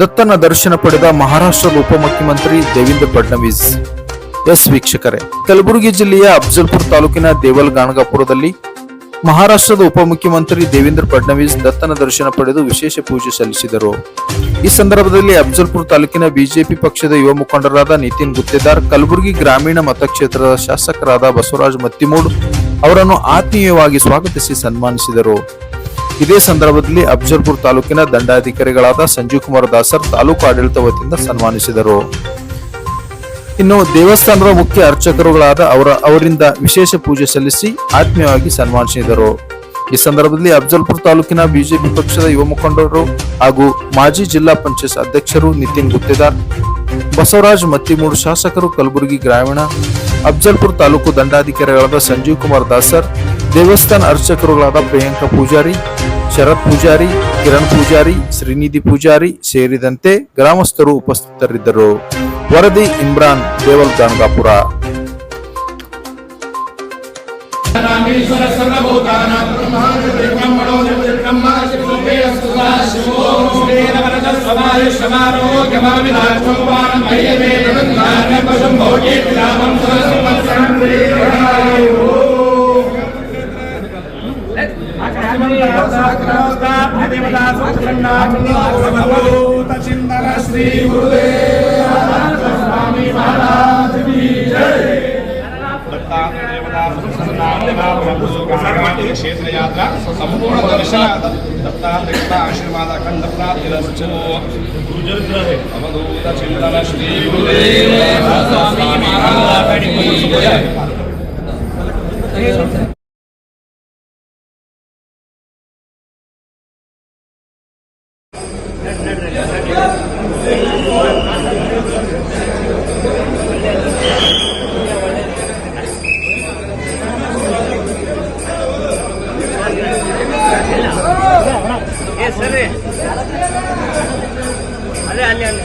ದತ್ತನ ದರ್ಶನ ಪಡೆದ ಮಹಾರಾಷ್ಟ್ರದ ಉಪಮುಖ್ಯಮಂತ್ರಿ ದೇವೇಂದ್ರ ಫಡ್ನವೀಸ್. ಎಸ್ ವೀಕ್ಷಕರೇ, ಕಲಬುರಗಿ ಜಿಲ್ಲೆಯ ಅಫ್ಜಲ್ಪುರ ತಾಲೂಕಿನ ದೇವಲ್ ಗಾಣಗಾಪುರದಲ್ಲಿ ಮಹಾರಾಷ್ಟ್ರದ ಉಪಮುಖ್ಯಮಂತ್ರಿ ದೇವೇಂದ್ರ ಫಡ್ನವೀಸ್ ದತ್ತನ ದರ್ಶನ ಪಡೆದು ವಿಶೇಷ ಪೂಜೆ ಸಲ್ಲಿಸಿದರು. ಈ ಸಂದರ್ಭದಲ್ಲಿ ಅಫ್ಜಲ್ಪುರ ತಾಲೂಕಿನ ಬಿಜೆಪಿ ಪಕ್ಷದ ಯುವ ಮುಖಂಡರಾದ ನಿತಿನ್ ಗುತ್ತೇದಾರ್, ಕಲಬುರಗಿ ಗ್ರಾಮೀಣ ಮತಕ್ಷೇತ್ರದ ಶಾಸಕರಾದ ಬಸವರಾಜ್ ಮತ್ತಿಮೂಡ್ ಅವರನ್ನು ಆತ್ಮೀಯವಾಗಿ ಸ್ವಾಗತಿಸಿ ಸನ್ಮಾನಿಸಿದರು. ಇದೇ ಸಂದರ್ಭದಲ್ಲಿ ಅಫ್ಜಲ್ಪುರ್ ತಾಲೂಕಿನ ದಂಡಾಧಿಕಾರಿಗಳಾದ ಸಂಜೀವ್ ಕುಮಾರ್ ದಾಸರ್ ತಾಲೂಕು ಆಡಳಿತ ವತಿಯಿಂದ ಸನ್ಮಾನಿಸಿದರು. ಇನ್ನು ದೇವಸ್ಥಾನದ ಮುಖ್ಯ ಅರ್ಚಕರುಗಳಾದ ಅವರ ಅವರಿಂದ ವಿಶೇಷ ಪೂಜೆ ಸಲ್ಲಿಸಿ ಆತ್ಮೀಯವಾಗಿ ಸನ್ಮಾನಿಸಿದರು. ಈ ಸಂದರ್ಭದಲ್ಲಿ ಅಫ್ಜಲ್ಪುರ ತಾಲೂಕಿನ ಬಿಜೆಪಿ ಪಕ್ಷದ ಯುವ ಮುಖಂಡರು ಹಾಗೂ ಮಾಜಿ ಜಿಲ್ಲಾ ಪಂಚಾಯತ್ ಅಧ್ಯಕ್ಷರು ನಿತಿನ್ ಗುತ್ತೇದಾರ್, ಬಸವರಾಜ್ ಮತ್ತಿಮೂರು ಶಾಸಕರು ಕಲಬುರಗಿ ಗ್ರಾಮೀಣ ಅಫ್ಜಲ್ಪುರ ತಾಲೂಕು ದಂಡಾಧಿಕಾರಿಗಳಾದ ಸಂಜೀವ್ ಕುಮಾರ್ ದಾಸರ್, ದೇವಸ್ಥಾನ ಅರ್ಚಕರುಗಳಾದ ಪ್ರಿಯಾಂಕಾ ಪೂಜಾರಿ ಶರತ್ ಪೂಜಾರಿ ಕಿರಣ್ ಪೂಜಾರಿ ಶ್ರೀನಿಧಿ ಪೂಜಾರಿ ಸೇರಿದಂತೆ ಗ್ರಾಮಸ್ಥರು ಉಪಸ್ಥಿತರಿದ್ದರು ವರದಿ ಇಮ್ರಾನ್ ದೇವಲ್ ಗಾನ್ಗಾಪುರ ಸಮಾರೋಗ್ಯಮಾವಿಧಾತ್ಮಂ चिंतन श्री गुरुदेव स्वामी महाराज की जय ಕ್ಷೇತ್ರ ಯಾತ್ರಾ ಸಂಪೂರ್ಣ ದರ್ಶನ ದತ್ತಾತ್ರೇಯ ಆಶೀರ್ವಾದ ಅಖಂಡ ಪ್ರಾಪ್ತಿರಸ್ತು ಅವಧೂತ ಚಿಂತನ ಶ್ರೀ ಗುರುದೇವ ಸ್ವಾಮಿ ಮಹಾರಾಜ એ સરે. અલે અલે અલે.